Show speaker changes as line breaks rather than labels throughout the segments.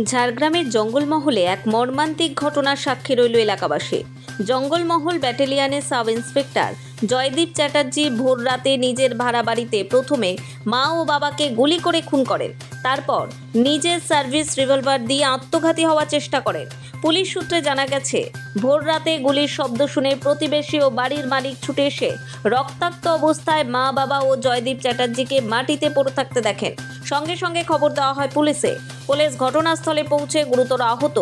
ঝাড়গ্রামের জঙ্গলমহলে এক মর্মান্তিক ঘটনার সাক্ষী রইল এলাকাবাসী। জঙ্গলমহল ব্যাটালিয়নের সাব ইন্সপেক্টর জয়দীপ চ্যাটার্জি ভোর রাতে নিজের ভাড়া বাড়িতে প্রথমে মা ও বাবাকে গুলি করে খুন করেন। তারপর নিজের সার্ভিস রিভলভার দিয়ে আত্মঘাতী হওয়ার চেষ্টা করেন। পুলিশ সূত্রে জানা গেছে, ভোর রাতে গুলির শব্দ শুনে প্রতিবেশী ও বাড়ির মালিক ছুটে এসে রক্তাক্ত অবস্থায় মা, বাবা ও জয়দীপ চ্যাটার্জিকে মাটিতে পড়ে থাকতে দেখেন। সঙ্গে সঙ্গে খবর দেওয়া হয় পুলিশে। পুলিশ ঘটনাস্থলে পৌঁছে গুরুতর আহত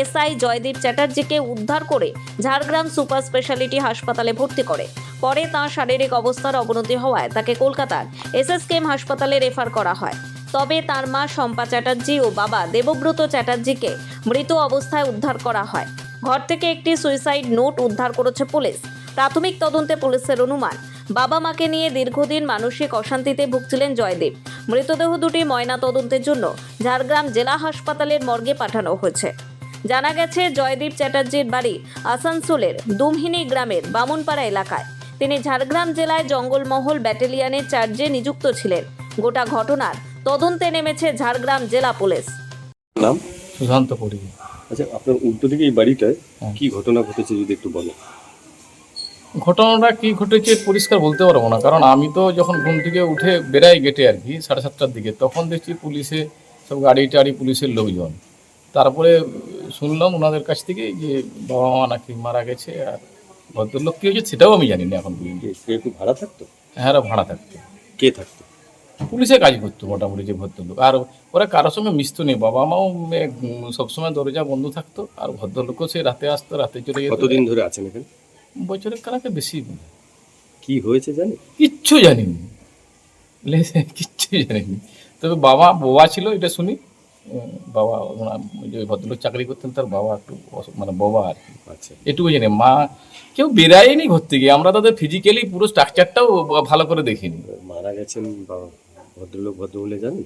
এসআই জয়দীপ চ্যাটার্জিকে উদ্ধার করে ঝাড়গ্রাম সুপার স্পেশালিটি হাসপাতালে ভর্তি করে। পরে তাঁর শারীরিক অবস্থার অবনতি হওয়ায় তাকে কলকাতার এসএসকেএম হাসপাতালে রেফার করা হয়। তবে তার মা শম্পা চ্যাটার্জি ও বাবা দেবব্রত চ্যাটার্জিকে মৃত অবস্থায় উদ্ধার করা হয়। ঘর থেকে একটি সুইসাইড নোট উদ্ধার করেছে পুলিশ। প্রাথমিক তদন্তে পুলিশের অনুমান বাবা মাকে নিয়ে দীর্ঘদিন মানসিক অশান্তিতে ভুগছিলেন জয়দেব। মৃতদেহ দুটি ময়না তদন্তের জন্য ঝাড়গ্রাম জেলা হাসপাতালের মর্গে পাঠানো হয়েছে। জানা গেছে জয়দীপ চ্যাটার্জির বাড়ি আসানসোলের দুমহিনী গ্রামের বামুনপাড়া এলাকায়। তিনি ঝাড়গ্রাম জেলায় জঙ্গলমহল ব্যাটালিয়নের চার্জে নিযুক্ত ছিলেন। গোটা ঘটনার তদন্তে নেমেছে ঝাড়গ্রাম জেলা পুলিশ।
নাম?
সুশান্ত পড়ি
আচ্ছা আপনার উল্টো দিকে এই বাড়িটায়
হ্যাঁ।
কি ঘটনা ঘটেছে যদি একটু বলেন।
ঘটনাটা কি ঘটেছে পরিষ্কার বলতে পারব না কারণ আমি তো যখন ঘুম থেকে উঠে বেরাই গেটে আর কি সাড়ে সাতটার দিকে তখন দেখছি পুলিশে সব গাড়ি টাড়ি পুলিশের লোকজন। তারপরে শুনলাম ওনাদের কাছ থেকে যে বাবা মা নাকি মারা গেছে আর ভদ্রলোক কী হয়েছে সেটাও আমি জানি না এখন
একটু ভাড়া থাকতো?
হ্যাঁ ভাড়া থাকতো।
কে থাকতো?
পুলিশে কাজ করতো মোটামুটি যে ভদ্রলোক। আর ওরা কারোর সঙ্গে মিশতো নেই বাবা মাও সবসময় দরজা বন্ধ থাকতো আর ভদ্রলোকও সে রাতে আসতো রাতে চলে যেত।
কতদিন ধরে আছেন এখানে?
বছরের কারাকে বেশি।
কি হয়েছে জানি?
কিচ্ছু জানিনি। লে- কিচ্ছু জানিনি। তবে বাবা বাবা ছিল এটা শুনি। বাবা যে ভদ্রলোক চাকরি করতেন তার বাবা একটু মানে বাবা আর কি।
আচ্ছা।
এটুকু জানি। মা কেউ বেরায়নি ঘর থেকে। আমরা তাদের ফিজিক্যালি পুরো স্ট্রাকচারটাও ভালো করে দেখিনি।
মারা গেছেন বাবা ভদ্রলোক ভদ্র বলে জানেন?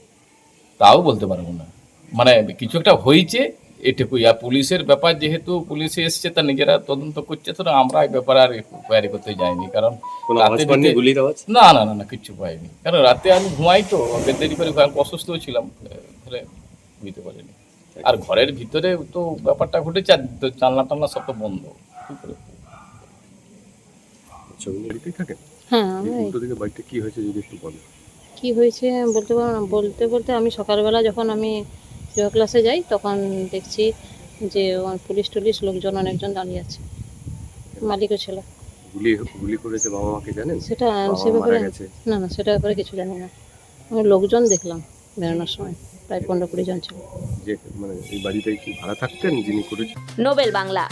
তাও বলতে পারব না। মানে কিছু একটা হয়েছে এটুকুই আর পুলিশের ব্যাপার যেহেতু পুলিশে এসছে তা নিজেরা তদন্ত করছে তো আমরা এই ব্যাপারে আর কোয়ারি করতে যাইনি। কারণ না না না না কিচ্ছু পাইনি। কারণ রাতে আমি ঘুমাই তো দেরি করে ঘুমাই, অসুস্থ ছিলাম ঘরে বুঝতে পারিনি। আর ঘরের ভিতরে তো ব্যাপারটা ঘটেছে আর তো জানলা টানলা সব তো বন্ধ। কি করে?
আচ্ছা
হ্যাঁ
হয়েছে যদি একটু বলেন।
কি হয়েছে বলতে পারব বলতে বলতে আমি সকালবেলা যখন আমি যোগা ক্লাসে যাই তখন দেখছি যে পুলিশ টুলিশ লোকজন অনেকজন দাঁড়িয়ে আছে। মালিকও ছিল।
গুলি গুলি করেছে বাবা মাকে জানেন?
সেটা সে ব্যাপারে না। না সেটা ব্যাপারে কিছু জানি না। আমি লোকজন দেখলাম বেরোনোর সময় প্রায় পনেরো কুড়ি জন ছিল।
যে মানে এই বাড়িটায় কি ভাড়া থাকতেন যিনি করেছেন?
নোবেল বাংলা।